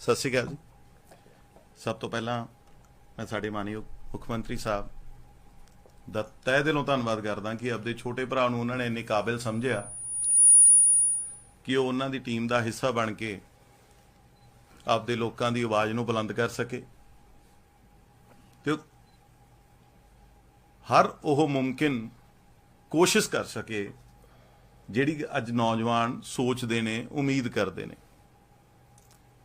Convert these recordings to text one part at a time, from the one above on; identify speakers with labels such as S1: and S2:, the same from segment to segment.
S1: ਸਤਿ ਸ਼੍ਰੀ ਅਕਾਲ ਜੀ। ਸਭ ਤੋਂ ਪਹਿਲਾਂ ਮੈਂ ਸਾਡੇ ਮਾਨਯੋਗ ਮੁੱਖ ਮੰਤਰੀ ਸਾਹਿਬ ਦਾ ਤਹਿ ਦਿਲੋਂ ਧੰਨਵਾਦ ਕਰਦਾ ਕਿ ਆਪਦੇ ਛੋਟੇ ਭਰਾ ਨੂੰ ਉਹਨਾਂ ਨੇ ਇੰਨੇ ਕਾਬਿਲ ਸਮਝਿਆ ਕਿ ਉਹ ਉਹਨਾਂ ਦੀ ਟੀਮ ਦਾ ਹਿੱਸਾ ਬਣ ਕੇ ਆਪਦੇ ਲੋਕਾਂ ਦੀ ਆਵਾਜ਼ ਨੂੰ ਬੁਲੰਦ ਕਰ ਸਕੇ। ਤੇ ਹਰ ਉਹ ਮੁਮਕਿਨ ਕੋਸ਼ਿਸ਼ ਕਰ ਸਕੇ ਜਿਹੜੀ ਅੱਜ ਨੌਜਵਾਨ ਸੋਚਦੇ ਨੇ, ਉਮੀਦ ਕਰਦੇ ਨੇ।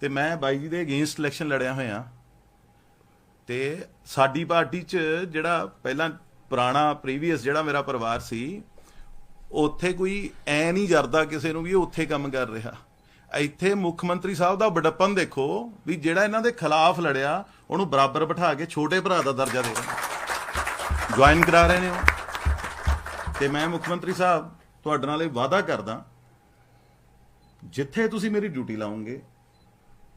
S1: ਤੇ ਮੈਂ ਬਾਈ ਜੀ ਦੇ ਅਗੇਂਸਟ ਇਲੈਕਸ਼ਨ ਲੜਿਆ ਹੋਇਆ। ਤੇ ਸਾਡੀ ਪਾਰਟੀ 'ਚ ਜਿਹੜਾ ਪਹਿਲਾਂ ਪੁਰਾਣਾ ਪ੍ਰੀਵੀਅਸ ਜਿਹੜਾ ਮੇਰਾ ਪਰਿਵਾਰ ਸੀ, ਉੱਥੇ ਕੋਈ ਐ ਨਹੀਂ ਜਰਦਾ ਕਿਸੇ ਨੂੰ ਵੀ ਉੱਥੇ ਕੰਮ ਕਰ ਰਿਹਾ। ਇੱਥੇ ਮੁੱਖ ਮੰਤਰੀ ਸਾਹਿਬ ਦਾ ਬੜਪਨ ਦੇਖੋ ਵੀ ਜਿਹੜਾ ਇਹਨਾਂ ਦੇ ਖਿਲਾਫ ਲੜਿਆ, ਉਹਨੂੰ ਬਰਾਬਰ ਬਿਠਾ ਕੇ ਛੋਟੇ ਭਰਾ ਦਾ ਦਰਜਾ ਦੇ ਰਹੇ ਜੁਆਇਨ ਕਰਾ ਰਹੇ ਨੇ ਉਹ। ਤੇ ਮੈਂ ਮੁੱਖ ਮੰਤਰੀ ਸਾਹਿਬ ਤੁਹਾਡੇ ਨਾਲ ਇਹ ਵਾਅਦਾ ਕਰਦਾ, ਜਿੱਥੇ ਤੁਸੀਂ ਮੇਰੀ ਡਿਊਟੀ ਲਾਉਂਗੇ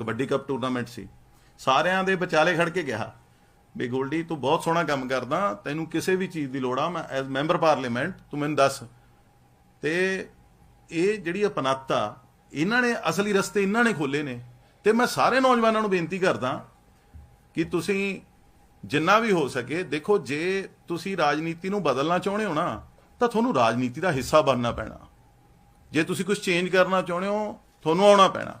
S1: ਕਬੱਡੀ ਕੱਪ ਟੂਰਨਾਮੈਂਟ ਸੀ। ਸਾਰਿਆਂ ਦੇ ਵਿਚਾਲੇ ਖੜ ਕੇ ਕਿਹਾ ਵੀ ਗੋਲਡੀ, ਤੂੰ ਬਹੁਤ ਸੋਹਣਾ ਕੰਮ ਕਰਦਾ, ਤੈਨੂੰ ਕਿਸੇ ਵੀ ਚੀਜ਼ ਦੀ ਲੋੜ ਆ, ਮੈਂ ਐਜ਼ ਮੈਂਬਰ ਪਾਰਲੀਮੈਂਟ ਤੂੰ ਮੈਨੂੰ ਦੱਸ। ਤੇ ਇਹ ਜਿਹੜੀ ਅਪਨੱਤ, ਇਹਨਾਂ ਨੇ ਅਸਲੀ ਰਸਤੇ ਇਹਨਾਂ ਨੇ ਖੋਲੇ ਨੇ। ਤੇ ਮੈਂ ਸਾਰੇ ਨੌਜਵਾਨਾਂ ਨੂੰ ਬੇਨਤੀ ਕਰਦਾ ਕਿ ਤੁਸੀਂ ਜਿੰਨਾ ਵੀ ਹੋ ਸਕੇ, ਦੇਖੋ ਜੇ ਤੁਸੀਂ ਰਾਜਨੀਤੀ ਨੂੰ ਬਦਲਣਾ ਚਾਹੁੰਦੇ ਹੋ ਨਾ, ਤਾਂ ਤੁਹਾਨੂੰ ਰਾਜਨੀਤੀ ਦਾ ਹਿੱਸਾ ਬਣਨਾ ਪੈਣਾ। ਜੇ ਤੁਸੀਂ ਕੁਝ ਚੇਂਜ ਕਰਨਾ ਚਾਹੁੰਦੇ ਹੋ, ਤੁਹਾਨੂੰ ਆਉਣਾ ਪੈਣਾ।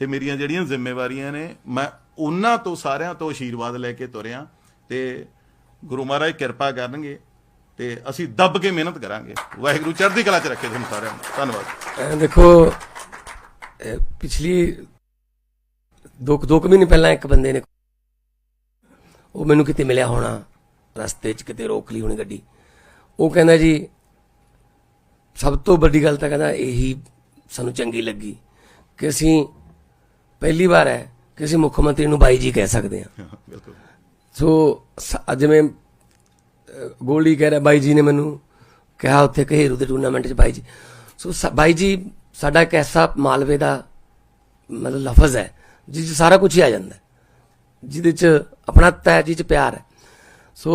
S1: ਤੇ ਮੇਰੀਆਂ ਜਿਹੜੀਆਂ ਜ਼ਿੰਮੇਵਾਰੀਆਂ ਨੇ, ਮੈਂ ਉਹਨਾਂ ਤੋਂ ਸਾਰਿਆਂ ਤੋਂ ਆਸ਼ੀਰਵਾਦ ਲੈ ਕੇ ਤੁਰਿਆ ਤੇ ਗੁਰੂ ਮਹਾਰਾਜ ਕਿਰਪਾ ਕਰਨਗੇ ਤੇ ਅਸੀਂ ਦੱਬ ਕੇ ਮਿਹਨਤ ਕਰਾਂਗੇ। ਵਾਹਿਗੁਰੂ ਚੜ੍ਹਦੀ ਕਲਾ 'ਚ ਰੱਖੇ ਤੁਹਾਨੂੰ ਸਾਰਿਆਂ ਨੂੰ। ਧੰਨਵਾਦ।
S2: ਦੇਖੋ ਪਿਛਲੀ ਦੋ ਦੋ ਕੁ ਮਹੀਨੇ ਪਹਿਲਾਂ ਇੱਕ ਬੰਦੇ ਨੇ ਉਹ ਮੈਨੂੰ ਕਿਤੇ ਮਿਲਿਆ ਹੋਣਾ, ਰਸਤੇ 'ਚ ਕਿਤੇ ਰੋਕ ਲਈ ਹੋਣੀ ਗੱਡੀ। ਉਹ ਕਹਿੰਦਾ ਜੀ, ਸਭ ਤੋਂ ਵੱਡੀ ਗੱਲ ਤਾਂ ਕਹਿੰਦਾ ਇਹੀ ਸਾਨੂੰ ਚੰਗੀ ਲੱਗੀ ਕਿ ਅਸੀਂ ਪਹਿਲੀ ਵਾਰ ਹੈ ਕਿ ਅਸੀਂ ਮੁੱਖ ਮੰਤਰੀ ਨੂੰ ਬਾਈ ਜੀ ਕਹਿ ਸਕਦੇ ਹਾਂ।
S1: ਬਿਲਕੁਲ।
S2: ਸੋ ਅੱਜ ਮੈਂ ਗੋਲਡੀ ਕਹਿ ਰਿਹਾ ਬਾਈ ਜੀ ਨੇ ਮੈਨੂੰ ਕਿਹਾ ਉੱਥੇ ਕਹੇਰੂ ਦੇ ਟੂਰਨਾਮੈਂਟ 'ਚ ਬਾਈ ਜੀ। ਸੋ ਬਾਈ ਜੀ ਸਾਡਾ ਇੱਕ ਐਸਾ ਮਾਲਵੇ ਦਾ ਮਤਲਬ ਲਫ਼ਜ਼ ਹੈ ਜਿਸ 'ਚ ਸਾਰਾ ਕੁਝ ਹੀ ਆ ਜਾਂਦਾ ਹੈ। ਜਿਹਦੇ 'ਚ ਆਪਣਾ ਹੈ ਜਿਹ 'ਚ ਪਿਆਰ ਹੈ। ਸੋ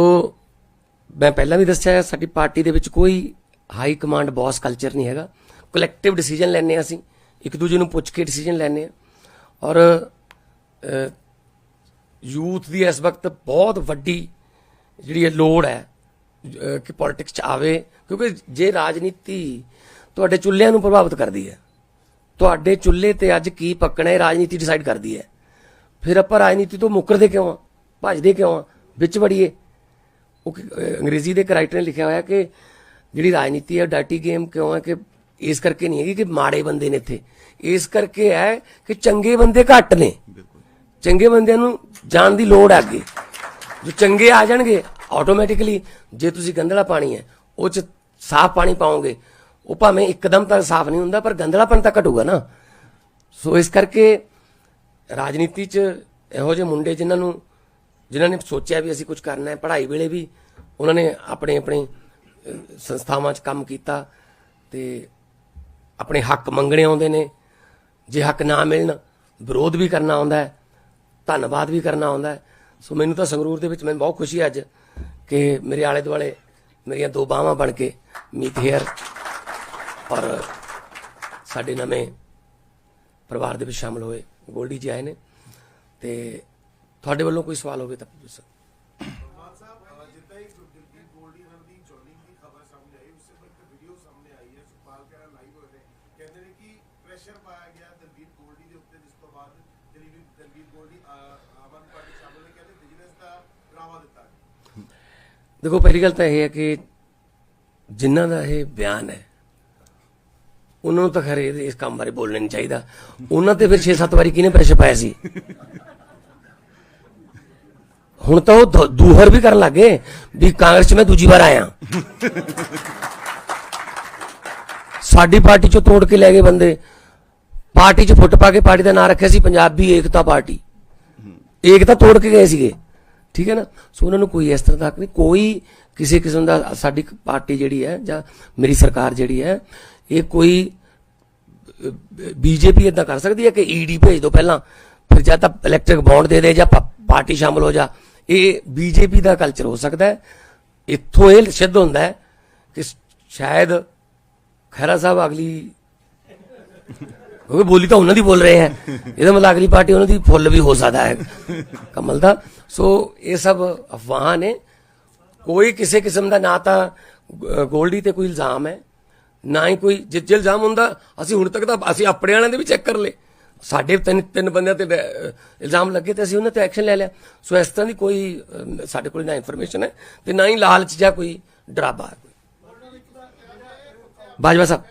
S2: ਮੈਂ ਪਹਿਲਾਂ ਵੀ ਦੱਸਿਆ ਸਾਡੀ ਪਾਰਟੀ ਦੇ ਵਿੱਚ ਕੋਈ ਹਾਈ ਕਮਾਂਡ ਬੌਸ ਕਲਚਰ ਨਹੀਂ ਹੈਗਾ। ਕਲੈਕਟਿਵ ਡਿਸੀਜਨ ਲੈਣੇ ਅਸੀਂ ਇੱਕ ਦੂਜੇ ਨੂੰ ਪੁੱਛ ਕੇ ਡਿਸੀਜਨ ਲੈਣੇ ਆ ਔਰ ਯੂਥ ਦੀ ਇਸ ਵਕਤ ਬਹੁਤ ਵੱਡੀ ਜਿਹੜੀ ਇਹ ਲੋੜ ਹੈ ਕਿ ਪੋਲਿਟਿਕਸ ਚ ਆਵੇ, ਕਿਉਂਕਿ ਜੇ ਰਾਜਨੀਤੀ ਤੁਹਾਡੇ ਚੁੱਲ੍ਹਿਆਂ ਨੂੰ ਪ੍ਰਭਾਵਿਤ ਕਰਦੀ ਹੈ, ਤੁਹਾਡੇ ਚੁੱਲ੍ਹੇ ਤੇ ਅੱਜ ਕੀ ਪੱਕਣਾ ਹੈ, ਰਾਜਨੀਤੀ ਡਿਸਾਈਡ ਕਰਦੀ ਹੈ। ਫਿਰ ਆਪਾਂ ਰਾਜਨੀਤੀ ਤੋਂ ਮੁੱਕਰਦੇ ਕਿਉਂ ਆ? ਭੱਜਦੇ ਕਿਉਂ ਆ? ਵਿੱਚ ਵੜੀਏ। ਉਹ ਅੰਗਰੇਜ਼ੀ ਦੇ ਇੱਕ ਰਾਈਟਰ ਨੇ ਲਿਖਿਆ ਹੋਇਆ ਕਿ ਜਿਹੜੀ ਰਾਜਨੀਤੀ ਹੈ ਡਾਟੀ ਗੇਮ ਕਿਉਂ ਹੈ ਕਿ ਇਸ ਕਰਕੇ ਨਹੀਂ ਹੈਗੀ ਕਿ ਮਾੜੇ ਬੰਦੇ ਨੇ ਇੱਥੇ ਇਸ ਕਰਕੇ ਹੈ ਕਿ ਚੰਗੇ ਬੰਦੇ ਘੱਟ ਨੇ। ਚੰਗੇ ਬੰਦਿਆਂ ਨੂੰ ਜਾਣ ਦੀ ਲੋੜ ਹੈ ਅੱਗੇ ਜੋ ਚੰਗੇ ਆ ਜਾਣਗੇ ਆਟੋਮੈਟਿਕਲੀ ਜੇ ਤੁਸੀਂ ਗੰਧਲਾ ਪਾਣੀ ਹੈ, ਉਹ ਚ ਸਾਫ਼ ਪਾਣੀ ਪਾਓਗੇ, ਉਹ ਭਾਵੇਂ ਇੱਕਦਮ ਤਾਂ ਸਾਫ਼ ਨਹੀਂ ਹੁੰਦਾ, ਪਰ ਗੰਦਲਾਪਨ ਤਾਂ ਘਟੂਗਾ ਨਾ। ਸੋ ਇਸ ਕਰਕੇ ਰਾਜਨੀਤੀ 'ਚ ਇਹੋ ਜਿਹੇ ਮੁੰਡੇ ਜਿਨ੍ਹਾਂ ਨੂੰ, ਜਿਨ੍ਹਾਂ ਨੇ ਸੋਚਿਆ ਵੀ ਅਸੀਂ ਕੁਝ ਕਰਨਾ ਹੈ, ਪੜ੍ਹਾਈ ਵੇਲੇ ਵੀ ਉਹਨਾਂ ਨੇ ਆਪਣੇ ਆਪਣੇ ਸੰਸਥਾਵਾਂ 'ਚ ਕੰਮ ਕੀਤਾ ਤੇ ਆਪਣੇ ਹੱਕ ਮੰਗਣੇ ਆਉਂਦੇ ਨੇ। ਜੇ ਹੱਕ ਨਾ ਮਿਲਣ, ਵਿਰੋਧ ਵੀ ਕਰਨਾ ਆਉਂਦਾ ਹੈ, ਧੰਨਵਾਦ ਵੀ ਕਰਨਾ ਆਉਂਦਾ ਹੈ। ਸੋ ਮੈਨੂੰ ਤਾਂ ਸੰਗਰੂਰ ਦੇ ਵਿੱਚ ਮੈਨੂੰ ਬਹੁਤ ਖੁਸ਼ੀ ਹੈ ਅੱਜ ਕਿ ਮੇਰੇ ਆਲੇ ਦੁਆਲੇ ਮੇਰੀਆਂ ਦੋ ਬਾਹਾਂ ਬਣ ਕੇ ਮੀਤ ਹੇਅਰ ਔਰ ਸਾਡੇ ਨਵੇਂ ਪਰਿਵਾਰ ਦੇ ਵਿੱਚ ਸ਼ਾਮਲ ਹੋਏ ਗੋਲਡੀ ਜੀ ਆਏ ਨੇ ਤੇ ਤੁਹਾਡੇ ਵੱਲੋਂ ਕੋਈ ਸਵਾਲ ਹੋਵੇ ਤਾਂ ਪੁੱਛ ਸਕਦੇ
S3: ਮਾਨ ਸਾਹਿਬ ਅਹ ਜਿੱਦਾਂ ਹੀ ਦਿਲਜੀਤ ਗੋਲਡੀ ਨਾਲ ਦੀ ਜੋਇਨਿੰਗ ਦੀ ਖਬਰ ਸਾਹਮਣੇ ਆਈ ਉਸ ਤੋਂ ਇੱਕ ਵੀਡੀਓ ਸਾਹਮਣੇ ਆਈ ਹੈ ਸੁਖਪਾਲ ਕਹਿਰਾ ਲਾਈਵ ਹੋਏ ਨੇ ਕਹਿੰਦੇ ਨੇ ਕਿ ਪ੍ਰੈਸ਼ਰ ਪਾਇਆ ਗਿਆ ਦਿਲਜੀਤ ਗੋਲਡੀ ਦੇ ਉੱਤੇ ਜਿਸ ਤੋਂ ਬਾਅਦ ਦਿਲਜੀਤ ਦਿਲਜੀਤ ਗੋਲਡੀ ਅਹ, ਆਮ ਆਦਮੀ ਪਾਰਟੀ ਸ਼ਾਮਲ ਨੇ ਕਹਿੰਦੇ ਬਿਜ਼ਨਸ ਦਾ ਡਰਾਵਾ ਦਿੱਤਾ
S2: ਦੇਖੋ, ਪਹਿਲੀ ਗੱਲ ਤਾਂ ਇਹ ਹੈ ਕਿ ਜਿਨ੍ਹਾਂ ਦਾ ਇਹ ਬਿਆਨ ਹੈ, ਉਹਨਾਂ ਨੂੰ ਤਾਂ ਖਰੇ ਇਹਦੇ- ਇਸ ਕੰਮ ਬਾਰੇ ਬੋਲਣਾ ਨਹੀਂ ਚਾਹੀਦਾ। ਉਹਨਾਂ ਤੇ ਫਿਰ 6-7 ਵਾਰੀ ਕਿਹਨੇ ਪ੍ਰੈਸ਼ਰ ਪਾਇਆ ਸੀ? ਹੁਣ ਤਾਂ ਉਹ ਦ- ਦੂਹਰ ਵੀ ਕਰਨ ਲੱਗੇ ਵੀ ਕਾਂਗਰਸ 'ਚ ਮੈਂ ਦੂਜੀ ਵਾਰ ਆਇਆ। ਸਾਡੀ ਪਾਰਟੀ 'ਚੋਂ ਤੋੜ ਕੇ ਲੈ ਗਏ ਬੰਦੇ। ਪਾਰਟੀ 'ਚ ਫੁੱਟ ਪਾ ਕੇ ਪਾਰਟੀ ਦਾ ਨਾਂ ਰੱਖਿਆ ਸੀ, ਪੰਜਾਬੀ ਏਕਤਾ ਪਾਰਟੀ। ਏਕਤਾ ਤੋੜ ਕੇ ਗਏ ਸੀਗੇ। ਠੀਕ ਹੈ ਨਾ? ਸੋ ਉਹਨਾਂ ਨੂੰ ਕੋਈ ਇਸ ਤਰ੍ਹਾਂ ਦਾ ਹੱਕ ਨਹੀਂ। ਕੋਈ ਕਿਸੇ ਕਿਸਮ ਦਾ ਸਾਡੀ ਪਾਰਟੀ ਜਿਹੜੀ ਹੈ ਜਾਂ ਮੇਰੀ ਸਰਕਾਰ ਜਿਹੜੀ ਹੈ, ਇਹ ਕੋਈ ਬੀਜੇਪੀ ਇਦਾਂ ਕਰ ਸਕਦੀ ਹੈ ਕਿ ਈਡੀ ਭੇਜ ਦਿਓ ਪਹਿਲਾਂ, ਫਿਰ ਜਾਂ ਤਾਂ ਇਲੈਕਟ੍ਰਿਕ ਬੌਂਡ ਦੇ ਦੇ ਜਾਂ ਪਾਰਟੀ ਸ਼ਾਮਲ ਹੋ ਜਾ। ਇਹ ਬੀਜੇਪੀ ਦਾ ਕਲਚਰ ਹੋ ਸਕਦਾ ਹੈ। ਇੱਥੋਂ ਇਹ ਸਿੱਧ ਹੁੰਦਾ ਹੈ ਕਿ ਸ਼ਾਇਦ ਖਹਿਰਾ ਸਾਹਿਬ ਅਗਲੀ ਕਿਉਂਕਿ ਬੋਲੀ ਤਾਂ ਉਹਨਾਂ ਦੀ ਬੋਲ ਰਹੇ ਹੈ। ਇਹਦਾ ਮਤਲਬ ਅਗਲੀ ਪਾਰਟੀ ਉਹਨਾਂ ਦੀ ਫੁੱਲ ਵੀ ਹੋ ਸਕਦਾ ਹੈ। ਕਮਲ ਦਾ। ਸੋ ਇਹ ਸਭ ਅਫਵਾਹਾਂ ਨੇ। ਕੋਈ ਕਿਸੇ ਕਿਸਮ ਦਾ ਨਾ ਤਾਂ ਗੋਲਡੀ ਤੇ ਕੋਈ ਇਲਜ਼ਾਮ ਹੈ, ਨਾ ਹੀ ਕੋਈ ਜੇ ਜੇ ਇਲਜ਼ਾਮ ਹੁੰਦਾ, ਅਸੀਂ ਹੁਣ ਤੱਕ ਤਾਂ ਅਸੀਂ ਆਪਣੇ ਵਾਲਿਆਂ ਦੇ ਵੀ ਚੈੱਕ ਕਰ ਲਏ। ਸਾਡੇ ਤਿੰਨ ਤਿੰਨ ਬੰਦਿਆਂ ਤੇ ਇਲਜ਼ਾਮ ਲੱਗੇ ਤੇ ਅਸੀਂ ਉਹਨਾਂ ਤੇ ਐਕਸ਼ਨ ਲੈ ਲਿਆ। ਸੋ ਇਸ ਤਰ੍ਹਾਂ ਦੀ ਕੋਈ ਸਾਡੇ ਕੋਲ ਨਾ ਇਨਫੋਰਮੇਸ਼ਨ ਹੈ ਤੇ ਨਾ ਹੀ ਲਾਲਚ ਜਾਂ ਕੋਈ ਡਰਾਵਾ ਬਾਜਵਾ ਸਾਹਿਬ।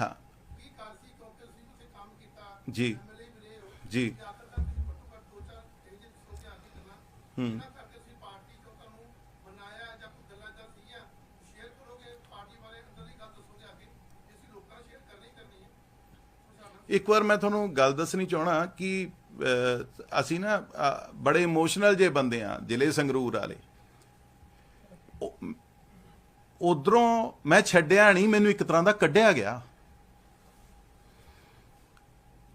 S3: ਹਾਂ।
S1: ਜੀ। ਜੀ।
S3: ਹੈ।
S1: ਇੱਕ ਵਾਰ ਮੈਂ ਤੁਹਾਨੂੰ ਗੱਲ ਦੱਸਣੀ ਚਾਹਣਾ ਕਿ ਅਸੀਂ ਨਾ ਬੜੇ ਇਮੋਸ਼ਨਲ ਜੇ ਬੰਦੇ ਆ ਜ਼ਿਲ੍ਹੇ ਸੰਗਰੂਰ ਵਾਲੇ। ਉਧਰੋਂ ਮੈਂ ਛੱਡਿਆ ਨਹੀਂ, ਮੈਨੂੰ ਇੱਕ ਤਰ੍ਹਾਂ ਦਾ ਕੱਢਿਆ ਗਿਆ।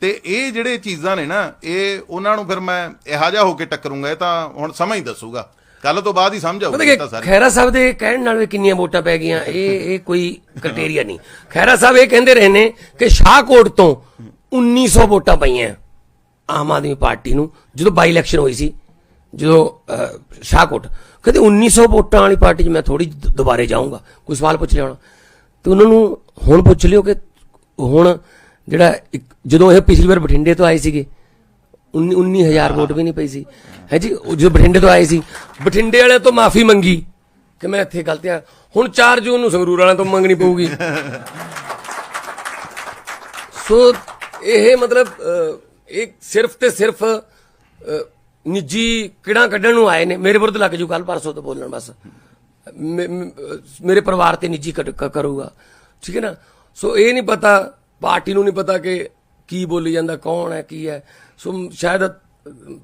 S1: ਤੇ ਇਹ ਜਿਹੜੇ ਚੀਜ਼ਾਂ ਨੇ ਨਾ ਇਹ ਉਹਨਾਂ ਨੂੰ ਫਿਰ ਮੈਂ ਇਹੋ ਜਿਹਾ ਹੋ ਕੇ ਟੱਕਰੂੰਗਾ ਇਹ ਤਾਂ ਹੁਣ ਸਮਾਂ ਹੀ ਦੱਸੂਗਾ। ਕੱਲ ਤੋਂ ਬਾਅਦ ਹੀ ਸਮਝ ਆਊਗੀ ਤਾਂ ਸਾਰੀ।
S2: ਖੈਰਾ ਸਾਹਿਬ ਦੇ ਕਹਿਣ ਨਾਲ ਵੀ ਕਿੰਨੀਆਂ ਵੋਟਾਂ ਪੈ ਗਈਆਂ ਇਹ ਇਹ ਕੋਈ ਕ੍ਰਾਈਟੇਰੀਆ ਨਹੀਂ। ਖੈਰਾ ਸਾਹਿਬ ਇਹ ਕਹਿੰਦੇ ਰਹੇ ਨੇ ਕਿ ਸ਼ਾਹਕੋਟ ਤੋਂ 1900 ਵੋਟਾਂ ਪਈਆਂ ਆਮ ਆਦਮੀ ਪਾਰਟੀ ਨੂੰ ਜਦੋਂ ਬਾਈ ਇਲੈਕਸ਼ਨ ਹੋਈ ਸੀ ਜਦੋਂ ਸ਼ਾਹਕੋਟ। ਕਹਿੰਦੇ 1900 ਵੋਟਾਂ ਵਾਲੀ ਪਾਰਟੀ 'ਚ ਮੈਂ ਥੋੜੀ ਦੁਬਾਰੇ ਜਾਊਂਗਾ। ਕੋਈ ਸਵਾਲ ਪੁੱਛ ਲਿਆ ਹੋਣਾ। ਤੇ ਉਹਨਾਂ ਨੂੰ ਹੁਣ ਪੁੱਛ ਲਿਓ ਕਿ ਹੁਣ ਜਿਹੜਾ ਇੱਕ- ਜਦੋਂ ਇਹ ਪਿਛਲੀ ਵਾਰ ਬਠਿੰਡੇ ਤੋਂ ਆਏ ਸੀਗੇ 19 19000 ਵੋਟ ਵੀ ਨਹੀਂ ਪਈ ਸੀ। ਹੈ ਜੀ ਉਹ ਜਦੋਂ ਬਠਿੰਡੇ ਤੋਂ ਆਏ ਸੀ ਬਠਿੰਡੇ ਵਾਲਿਆਂ ਤੋਂ ਮਾਫੀ ਮੰਗੀ ਕਿ ਮੈਂ ਇੱਥੇ ਗਲਤੀਆਂ ਹੁਣ 4 ਜੂਨ ਨੂੰ ਸੰਗਰੂਰ ਵਾਲਿਆਂ ਤੋਂ ਮੰਗਣੀ ਪਊਗੀ। ਸੋ ਇਹ ਮਤਲਬ ਅਹ, ਇਹ ਸਿਰਫ ਤੇ ਸਿਰਫ ਨਿੱਜੀ ਕਿਹੜਾ ਕੱਢਣ ਨੂੰ ਆਏ ਨੇ। ਮੇਰੇ ਵਿਰੁੱਧ ਲੱਗ ਜੂ ਕੱਲ ਪਰਸੋਂ ਤੋਂ ਬੋਲਣ ਬਸ। ਮੇ- ਮੇਰੇ ਪਰਿਵਾਰ ਤੇ ਨਿੱਜੀ ਕ- ਕਰੂਗਾ। ਠੀਕ ਹੈ ਨਾ? ਸੋ ਇਹ ਨਹੀਂ ਪਤਾ ਪਾਰਟੀ ਨੂੰ ਨਹੀਂ ਪਤਾ ਕਿ ਕੀ ਬੋਲੀ ਜਾਂਦਾ, ਕੌਣ ਹੈ, ਕੀ ਹੈ। ਸੋ ਸ਼ਾਇਦ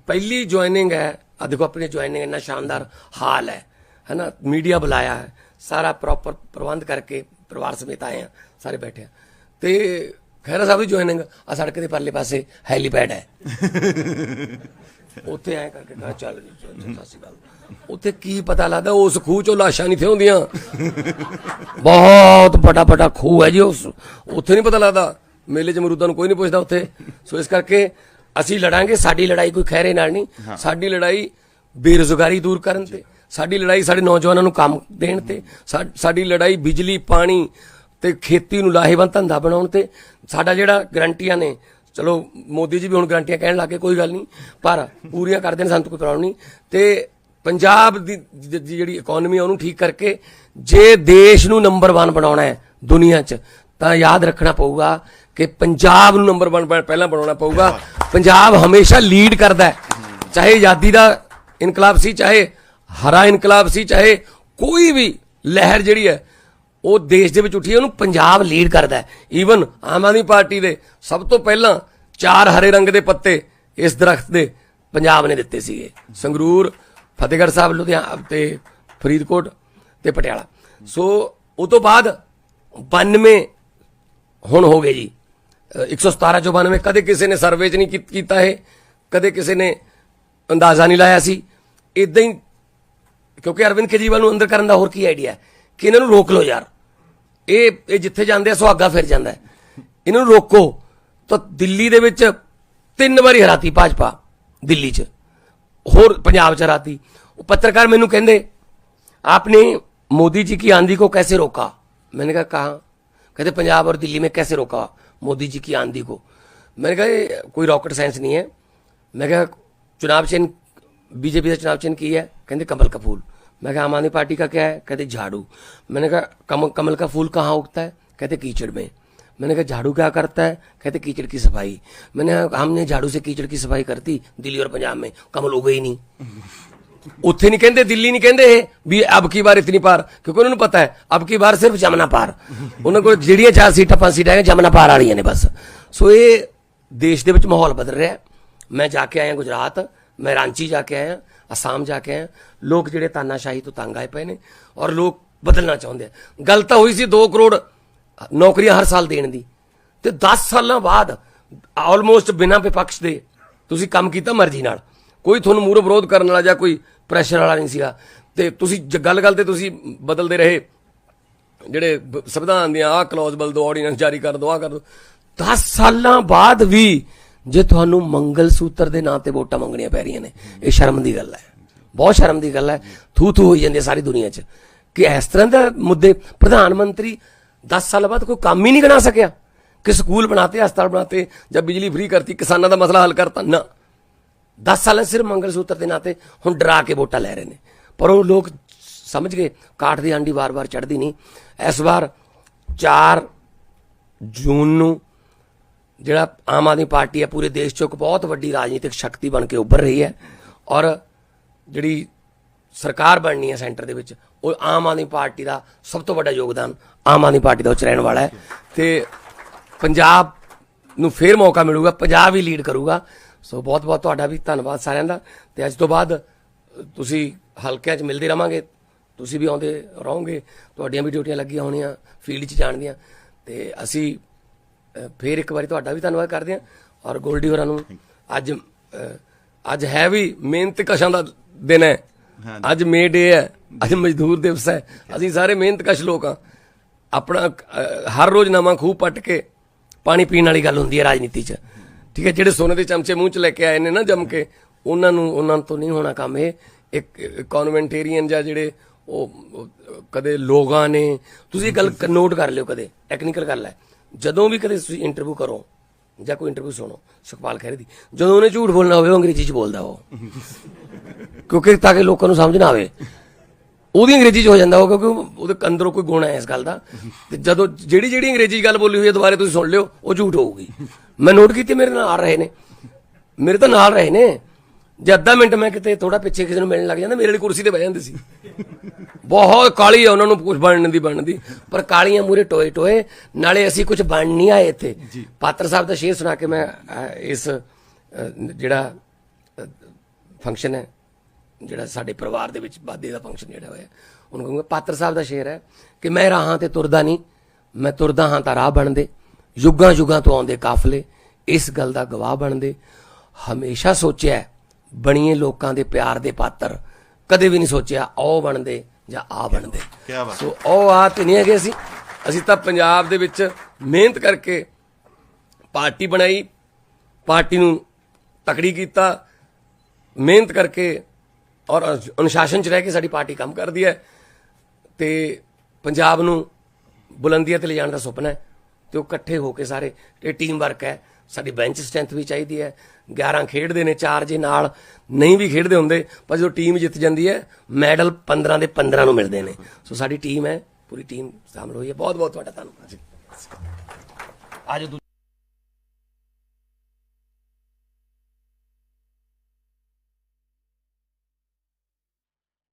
S2: ਪਹਿਲੀ ਜੁਆਇਨਿੰਗ ਹੈ ਆ ਦੇਖੋ ਆਪਣੀ ਜੁਆਇਨਿੰਗ ਇੰਨਾ ਸ਼ਾਨਦਾਰ ਹਾਲ ਹੈ ਹੈ ਨਾ ਮੀਡੀਆ ਬੁਲਾਇਆ ਹੈ, ਸਾਰਾ ਪ੍ਰੋਪਰ ਪ੍ਰਬੰਧ ਕਰਕੇ ਪਰਿਵਾਰ ਸਮੇਤ ਆਏ ਆ ਸਾਰੇ ਬੈਠੇ ਆ ਤੇ ਖੈਰਾ ਸਾਹਿਬ ਦੀ ਜੁਆਇਨਿੰਗ ਆ ਸੜਕ ਦੇ ਪਰਲੇ ਪਾਸੇ ਹੈਲੀਪੈਡ ਹੈ। ਉੱਥੇ ਐ ਕਰਕੇ ਕਹਾ ਚੱਲ ਜੀ ਸਤਿ ਸ਼੍ਰੀ ਅਕਾਲ। ਉੱਥੇ ਕੀ ਪਤਾ ਲੱਗਦਾ ਉਸ ਖੂਹ ਚੋਂ ਲਾਸ਼ਾਂ ਨਹੀਂ ਥੇ ਹੁੰਦੀਆਂ। ਬਹੁਤ ਵੱਡਾ ਵੱਡਾ ਖੂਹ ਹੈ ਜੀ ਉਸ। ਉੱਥੇ ਨਹੀਂ ਪਤਾ ਲੱਗਦਾ। ਮੇਲੇ 'ਚ ਮਰੂਦਾਂ ਨੂੰ ਕੋਈ ਨਹੀਂ ਪੁੱਛਦਾ ਉੱਥੇ। ਸੋ ਇਸ ਕਰਕੇ ਅਸੀਂ ਲੜਾਂਗੇ ਸਾਡੀ ਲੜਾਈ ਕੋਈ ਖੈਰੇ ਨਾਲ ਨਹੀਂ। ਸਾਡੀ ਲੜਾਈ ਬੇਰੁਜ਼ਗਾਰੀ ਦੂਰ ਕਰਨ ਤੇ। ਸਾਡੀ ਲੜਾਈ ਸਾਡੇ ਨੌਜਵਾਨਾਂ ਨੂੰ ਕੰਮ ਦੇਣ ਤੇ। ਸਾਡੀ ਲੜਾਈ ਬਿਜਲੀ ਪਾਣੀ ਤੇ ਖੇਤੀ ਨੂੰ ਲਾਹੇਵੰਦ ਧੰਦਾ ਬਣਾਉਣ ਤੇ। ਸਾਡਾ ਜਿਹੜਾ ਗਰੰਟੀਆਂ ਨੇ ਚਲੋ, ਮੋਦੀ ਜੀ ਵੀ ਹੁਣ ਗਰੰਟੀਆਂ ਕਹਿਣ ਲੱਗੇ ਕੋਈ ਗੱਲ ਨਹੀਂ। ਪਰ ਪੂਰੀਆਂ ਕਰਦੇ ਨੇ, ਸਾਨੂੰ ਕੋਈ ਪ੍ਰੋਬਲਮ ਨਹੀਂ। ਤੇ ਪੰਜਾਬ ਦੀ ਜ- ਜ- ਜਿਹੜੀ ਇਕਨੋਮੀ ਉਹਨੂੰ ਠੀਕ ਕਰਕੇ ਜੇ ਦੇਸ਼ ਨੂੰ ਨੰਬਰ 1 ਬਣਾਉਣਾ ਹੈ ਦੁਨੀਆ 'ਚ, ਤਾਂ ਯਾਦ ਰੱਖਣਾ ਪਊਗਾ ਕਿ ਪੰਜਾਬ ਨੂੰ ਨੰਬਰ 1 ਪਹਿਲਾਂ ਬਣਾਉਣਾ ਪਊਗਾ। ਪੰਜਾਬ ਹਮੇਸ਼ਾ ਲੀਡ ਕਰਦਾ ਹੈ। ਚਾਹੇ ਆਜ਼ਾਦੀ ਦਾ ਇਨਕਲਾਬ ਸੀ, ਚਾਹੇ ਹਰਾ ਇਨਕਲਾਬ ਸੀ, ਚਾਹੇ ਕੋਈ ਵੀ ਲਹਿਰ ਜਿਹੜੀ ਹੈ ਉਹ ਦੇਸ਼ ਦੇ ਵਿੱਚ ਉੱਠੀ ਉਹਨੂੰ ਪੰਜਾਬ ਲੀਡ ਕਰਦਾ ਹੈ। ਈਵਨ ਆਮ ਆਦਮੀ ਪਾਰਟੀ ਦੇ ਸਭ ਤੋਂ ਪਹਿਲਾਂ ਚਾਰ ਹਰੇ ਰੰਗ ਦੇ ਪੱਤੇ ਇਸ ਦਰਖਤ ਦੇ ਪੰਜਾਬ ਨੇ ਦਿੱਤੇ ਸੀਗੇ। ਸੰਗਰੂਰ ਫਤਿਹਗੜ੍ਹ ਸਾਹਿਬ ਲੁਧਿਆਣਾ ਤੇ ਫਰੀਦਕੋਟ ਤੇ ਪਟਿਆਲਾ। ਸੋ ਉਹ ਤੋਂ ਬਾਅਦ 92 ਹੁਣ ਹੋ ਗਏ ਜੀ। ਅ, 117 ਚੋਂ 92 ਕਦੇ ਕਿਸੇ ਨੇ ਸਰਵੇ 'ਚ ਨਹੀਂ ਕੀਤਾ ਇਹ। ਕਦੇ ਕਿਸੇ ਨੇ ਅੰਦਾਜ਼ਾ ਨਹੀਂ ਲਾਇਆ ਸੀ। ਇਦਾਂ ਹੀ ਕਿਉਂਕਿ ਅਰਵਿੰਦ ਕੇਜਰੀਵਾਲ ਨੂੰ ਅੰਦਰ ਕਰਨ ਦਾ ਹੋਰ ਕੀ ਆਈਡੀਆ ਕਿ ਇਹਨਾਂ ਨੂੰ ਰੋਕ ਲਓ ਯਾਰ। ਇਹ ਇਹ ਜਿੱਥੇ ਜਾਂਦੇ ਆ ਸੁਹਾਗਾ ਫਿਰ ਜਾਂਦਾ ਹੈ। ਇਹਨਾਂ ਨੂੰ ਰੋਕੋ ਤਾਂ ਦਿੱਲੀ ਦੇ ਵਿੱਚ ਤਿੰਨ ਵਾਰੀ ਹਰਾਤੀ ਭਾਜਪਾ ਦਿੱਲੀ 'ਚ ਹੋਰ ਪੰਜਾਬ 'ਚ ਹਰਾਤੀ ਉਹ ਪੱਤਰਕਾਰ ਮੈਨੂੰ ਕਹਿੰਦੇ आपने मोदी जी की आंधी को कैसे रोका मैंने कहा कहा कहते पंजाब और दिल्ली में कैसे रोका मोदी जी की आंधी को मैंने कहा ये कोई रॉकेट साइंस नहीं है मैं कहा चुनाव चिन्ह बीजेपी का चुनाव चिन्ह की है कहते कमल का फूल मैं कहा आम आदमी पार्टी का क्या है कहते झाड़ू मैंने कहा कमल कमल का फूल कहाँ उगता है कहते कीचड़ में मैंने कहा झाड़ू क्या करता है कहते कीचड़ की सफाई मैंने कहा हमने झाड़ू से कीचड़ की सफाई करती दिल्ली और पंजाब में कमल उगे ही नहीं ਉੱਥੇ ਨਹੀਂ ਕਹਿੰਦੇ ਦਿੱਲੀ ਨਹੀਂ ਕਹਿੰਦੇ ਇਹ ਵੀ ਅਬ ਕੀ ਵਾਰ ਇਤਨੀ ਪਾਰ ਕਿਉਂਕਿ ਉਹਨਾਂ ਨੂੰ ਪਤਾ ਹੈ ਅਬ ਕੀ ਵਾਰ ਸਿਰਫ ਜਮਨਾ ਪਾਰ ਉਹਨਾਂ ਕੋਲ ਜਿਹੜੀਆਂ ਚਾਰ ਸੀਟਾਂ ਪੰਜ ਸੀਟਾਂ ਹੈ ਜਮਨਾ ਪਾਰ ਵਾਲੀਆਂ ਨੇ ਬਸ ਸੋ ਇਹ ਦੇਸ਼ ਦੇ ਵਿੱਚ ਮਾਹੌਲ ਬਦਲ ਰਿਹਾ ਹੈ। ਮੈਂ ਜਾ ਕੇ ਆਇਆ ਗੁਜਰਾਤ ਮੈਂ ਰਾਂਚੀ ਜਾ ਕੇ ਆਇਆ ਅਸਾਮ ਜਾ ਕੇ ਆਇਆ ਲੋਕ ਜਿਹੜੇ ਤਾਨਾਸ਼ਾਹੀ ਤੋਂ ਤੰਗ ਆਏ ਪਏ ਨੇ ਔਰ ਲੋਕ ਬਦਲਣਾ ਚਾਹੁੰਦੇ ਆ। ਗੱਲ ਤਾਂ ਹੋਈ ਸੀ 2 ਕਰੋੜ ਨੌਕਰੀਆਂ ਹਰ ਸਾਲ ਦੇਣ ਦੀ। ਤੇ 10 ਸਾਲਾਂ ਬਾਅਦ ਆਲਮੋਸਟ ਬਿਨਾਂ ਵਿਪਕਸ਼ ਦੇ ਤੁਸੀਂ ਕੰਮ ਕੀਤਾ ਮਰਜ਼ੀ ਨਾਲ। ਕੋਈ ਤੁਹਾਨੂੰ ਮੂਰ ਵਿਰੋਧ ਕਰਨ ਵਾਲਾ ਜਾਂ ਕੋਈ ਪ੍ਰੈਸ਼ਰ ਵਾਲਾ ਨਹੀਂ ਸੀਗਾ। ਤੇ ਤੁਸੀਂ ਜ- ਗੱਲ-ਗੱਲ ਤੇ ਤੁਸੀਂ ਬਦਲਦੇ ਰਹੇ। ਜਿਹੜੇ ਸੰਵਿਧਾਨ ਦੀਆਂ ਆਹ ਕਲੌਜ਼ ਬਦਲ ਦਿਓ ਆਰਡੀਨੈਂਸ ਜਾਰੀ ਕਰ ਦਿਓ ਆਹ ਕਰ ਦਿਓ 10 ਸਾਲਾਂ ਬਾਅਦ ਵੀ ਜੇ ਤੁਹਾਨੂੰ ਮੰਗਲ ਸੂਤਰ ਦੇ ਨਾਂ ਤੇ ਵੋਟਾਂ ਮੰਗਣੀਆਂ ਪੈ ਰਹੀਆਂ ਨੇ, ਇਹ ਸ਼ਰਮ ਦੀ ਗੱਲ ਹੈ। ਬਹੁਤ ਸ਼ਰਮ ਦੀ ਗੱਲ ਹੈ। ਥੂ ਥੂ ਹੋਈ ਜਾਂਦੀ ਹੈ ਸਾਰੀ ਦੁਨੀਆ 'ਚ। ਕਿ ਇਸ ਤਰ੍ਹਾਂ ਦੇ ਮੁੱਦੇ, ਪ੍ਰਧਾਨ ਮੰਤਰੀ 10 ਸਾਲ ਬਾਅਦ ਕੋਈ ਕੰਮ ਹੀ ਨਹੀਂ ਬਣਾ ਸਕਿਆ। ਕਿ ਸਕੂਲ ਬਣਾਤੇ, ਹਸਪਤਾਲ ਬਣਾਤੇ, ਜਾਂ ਬਿਜਲੀ ਫ੍ਰੀ ਕਰਤੀ, ਕਿਸਾਨਾਂ ਦਾ ਮਸਲਾ ਹੱਲ ਕਰਤਾ। ਨਾ। 10 ਸਾਲਾਂ ਸਿਰਫ ਮੰਗਲ ਸੂਤਰ ਦੇ ਨਾਤੇ ਹੁਣ ਡਰਾ ਕੇ ਵੋਟਾਂ ਲੈ ਰਹੇ ਨੇ। ਪਰ ਉਹ ਲੋਕ ਸਮਝ ਗਏ, ਕਾਠ ਦੀ ਆਂਡੀ ਵਾਰ-ਵਾਰ ਚੜਦੀ ਨਹੀਂ। ਇਸ ਵਾਰ 4 ਜੂਨ ਨੂੰ ਜਿਹੜਾ ਆਮ ਆਦਮੀ ਪਾਰਟੀ ਹੈ, ਪੂਰੇ ਦੇਸ਼ 'ਚ ਇੱਕ ਬਹੁਤ ਵੱਡੀ ਰਾਜਨੀਤਿਕ ਸ਼ਕਤੀ ਬਣ ਕੇ ਉੱਭਰ ਰਹੀ ਹੈ ਔਰ ਜਿਹੜੀ ਸਰਕਾਰ ਬਣਨੀ ਹੈ ਸੈਂਟਰ ਦੇ ਵਿੱਚ, ਉਹ ਆਮ ਆਦਮੀ ਪਾਰਟੀ ਦਾ ਸਭ ਤੋਂ ਵੱਡਾ ਯੋਗਦਾਨ ਆਮ ਆਦਮੀ ਪਾਰਟੀ ਦਾ ਉੱਚ ਰਹਿਣ ਵਾਲਾ ਹੈ ਤੇ ਪੰਜਾਬ ਨੂੰ ਫੇਰ ਮੌਕਾ ਮਿਲੂਗਾ, ਪੰਜਾਬ ਹੀ ਲੀਡ ਕਰੂਗਾ। ਸੋ ਬਹੁਤ ਬਹੁਤ ਤੁਹਾਡਾ ਵੀ ਧੰਨਵਾਦ ਸਾਰਿਆਂ ਦਾ। ਤੇ ਅੱਜ ਤੋਂ ਬਾਅਦ, ਤੁਸੀਂ ਹਲਕਿਆਂ 'ਚ ਮਿਲਦੇ ਰਵਾਂਗੇ। ਤੁਸੀਂ ਵੀ ਆਉਂਦੇ ਰਹੋਗੇ। ਤੁਹਾਡੀਆਂ ਵੀ ਡਿਊਟੀਆਂ ਲੱਗੀਆਂ ਹੋਣੀਆਂ, ਫੀਲਡ 'ਚ ਜਾਣ ਦੀਆਂ। ਤੇ ਅਸੀਂ ਫੇਰ ਇੱਕ ਵਾਰੀ ਤੁਹਾਡਾ ਵੀ ਧੰਨਵਾਦ ਕਰਦੇ ਹਾਂ ਔਰ ਗੋਲਡੀ ਹੋਰਾਂ ਨੂੰ ਅੱਜ ਅੱਜ ਹੈ ਵੀ ਮਿਹਨਤ ਕਸ਼ਾਂ ਦਾ ਦਿਨ ਹੈ। ਅੱਜ ਮੇ ਡੇ ਹੈ ਅੱਜ ਮਜ਼ਦੂਰ ਦਿਵਸ ਹੈ। ਅਸੀਂ ਸਾਰੇ ਮਿਹਨਤ ਕਸ਼ ਲੋਕ ਹਾਂ। ਆਪਣਾ ਹਰ ਰੋਜ਼ ਨਵਾਂ ਖੂਹ ਪੱਟ ਕੇ ਪਾਣੀ ਪੀਣ ਵਾਲੀ ਗੱਲ ਹੁੰਦੀ ਹੈ ਰਾਜਨੀਤੀ 'ਚ। ਠੀਕ ਹੈ ਜਿਹੜੇ ਸੋਨੇ ਦੇ ਚਮਚੇ ਮੂੰਹ 'ਚ ਲੈ ਕੇ ਆਏ ਨੇ ਨਾ ਜੰਮ ਕੇ ਉਹਨਾਂ ਨੂੰ ਉਹਨਾਂ ਤੋਂ ਨਹੀਂ ਹੋਣਾ ਕੰਮ ਇਹ। ਇੱਕ ਕਨਵੈਂਟੇਰੀਅਨ ਜਾਂ ਜਿਹੜੇ ਉਹ ਕਦੇ ਲੋਕਾਂ ਨੇ। ਤੁਸੀਂ ਗੱਲ ਨੋਟ ਕਰ ਲਿਓ ਕਦੇ ਟੈਕਨੀਕਲ ਗੱਲ ਹੈ ਜਦੋਂ ਵੀ ਕਦੇ ਤੁਸੀਂ ਇੰਟਰਵਿਊ ਕਰੋ ਜਾਂ ਕੋਈ ਇੰਟਰਵਿਊ ਸੁਣੋ, ਸੁਖਪਾਲ ਖਹਿਰੇ ਦੀ, ਜਦੋਂ ਉਹਨੇ ਝੂਠ ਬੋਲਣਾ ਹੋਵੇ, ਉਹ ਅੰਗਰੇਜ਼ੀ 'ਚ ਬੋਲਦਾ ਉਹ। ਕਿਉਂਕਿ ਤਾਂ ਕਿ ਲੋਕਾਂ ਨੂੰ ਸਮਝ ਨਾ ਆਵੇ। ਉਹਦੀ ਅੰਗਰੇਜ਼ੀ ਚ ਹੋ ਜਾਂਦਾ ਉਹ, ਕਿਉਂਕਿ ਉਹਦੇ ਅੰਦਰੋਂ ਕੋਈ ਗੁਣ ਹੈ ਇਸ ਗੱਲ ਦਾ। ਤੇ ਜਦੋਂ ਜਿਹੜੀ ਜਿਹੜੀ ਅੰਗਰੇਜ਼ੀ ਗੱਲ ਬੋਲੀ ਹੋਈ ਹੈ, ਦੁਬਾਰੇ ਤੁਸੀਂ ਸੁਣ ਲਿਓ, ਉਹ ਝੂਠ ਹੋਊਗੀ। ਮੈਂ ਨੋਟ ਕੀਤੀ, ਮੇਰੇ ਨਾਲ ਆ ਰਹੇ ਨੇ। ਮੇਰੇ ਤਾਂ ਨਾਲ ਰਹੇ ਨੇ। ਜੇ ਅੱਧਾ ਮਿੰਟ ਮੈਂ ਕਿਤੇ ਥੋੜਾ ਪਿੱਛੇ ਕਿਸੇ ਨੂੰ ਮਿਲਣ ਲੱਗ ਜਾਂਦਾ, ਮੇਰੇ ਲਈ ਕੁਰਸੀ ਤੇ ਬਹਿ ਜਾਂਦੇ ਸੀ। ਬਹੁਤ ਕਾਲੀ ਆ ਉਹਨਾਂ ਨੂੰ ਕੁਝ ਬਣਨ ਦੀ ਬਣਦੀ। ਪਰ ਕਾਲੀਆਂ ਮੂਰੇ ਟੋਏ ਟੋਏ ਨਾਲੇ ਅਸੀਂ ਕੁਝ ਬਣ ਨਹੀਂ ਆਏ ਇੱਥੇ। ਪਾਤਰ ਸਾਹਿਬ ਦਾ ਸ਼ੇਰ ਸੁਣਾ ਕੇ ਮੈਂ ਇਸ ਜਿਹੜਾ ਫੰਕਸ਼ਨ ਹੈ ਜਿਹੜਾ ਸਾਡੇ ਪਰਿਵਾਰ ਦੇ ਵਿੱਚ ਬਾਦੇ ਦਾ ਫੰਕਸ਼ਨ ਜਿਹੜਾ ਹੋਇਆ ਉਹਨੂੰ ਕਹੂੰਗਾ ਪਾਤਰ ਸਾਹਿਬ ਦਾ ਸ਼ੇਰ ਹੈ ਕਿ ਮੈਂ ਰਾਹਾਂ ਤੇ ਤੁਰਦਾ ਨਹੀਂ ਮੈਂ ਤੁਰਦਾ ਹਾਂ ਤਾਂ ਰਾਹ ਬਣਦੇ ਯੁੱਗਾਂ ਯੁੱਗਾਂ ਤੋਂ ਆਉਂਦੇ ਕਾਫਲੇ ਇਸ ਗੱਲ ਦਾ ਗਵਾਹ ਬਣਦੇ। ਹਮੇਸ਼ਾ ਸੋਚਿਆ ਬਣੀਏ ਲੋਕਾਂ ਦੇ ਪਿਆਰ ਦੇ ਪਾਤਰ ਕਦੇ ਵੀ ਨਹੀਂ ਸੋਚਿਆ ਉਹ ਬਣਦੇ। ਜਾਂ ਆ ਬਣਦੇ।
S1: ਕਿਆ ਬਾਤ।
S2: ਸੋ ਉਹ ਆ ਤੇ ਨਹੀਂ ਹੈਗੇ ਅਸੀਂ। ਅਸੀਂ ਤਾਂ ਪੰਜਾਬ ਦੇ ਵਿੱਚ ਮਿਹਨਤ ਕਰਕੇ ਪਾਰਟੀ ਬਣਾਈ ਪਾਰਟੀ ਨੂੰ ਤਕੜੀ ਕੀਤਾ ਮਿਹਨਤ ਕਰਕੇ ਔਰ ਅਨੁਸ਼ਾਸਨ ਚ ਰਹਿ ਕੇ ਸਾਡੀ ਪਾਰਟੀ ਕੰਮ ਕਰਦੀ ਹੈ। ਤੇ ਪੰਜਾਬ ਨੂੰ ਬੁਲੰਦੀਆਂ ਤੇ ਲਿਜਾਣ ਦਾ ਸੁਪਨਾ ਹੈ। ਤੇ ਉਹ ਇਕੱਠੇ ਹੋ ਕੇ ਸਾਰੇ ਇਹ ਟੀਮ ਵਰਕ ਹੈ। ਸਾਡੀ ਬੈਂਚ ਸਟਰੈਂਥ ਵੀ ਚਾਹੀਦੀ ਹੈ। 11 ਖੇਡਦੇ ਨੇ 4 ਜੇ ਨਾਲ ਨਹੀਂ ਵੀ ਖੇਡਦੇ ਹੁੰਦੇ, ਪਰ ਜਦੋਂ ਟੀਮ ਜਿੱਤ ਜਾਂਦੀ ਹੈ ਮੈਡਲ 15 ਦੇ 15 ਨੂੰ ਮਿਲਦੇ ਨੇ। ਸੋ ਸਾਡੀ ਟੀਮ ਹੈ, ਪੂਰੀ ਟੀਮ ਸ਼ਾਮਲ ਹੋਈ ਹੈ। ਬਹੁਤ ਬਹੁਤ ਤੁਹਾਡਾ ਧੰਨਵਾਦ ਜੀ। ਆਜੋ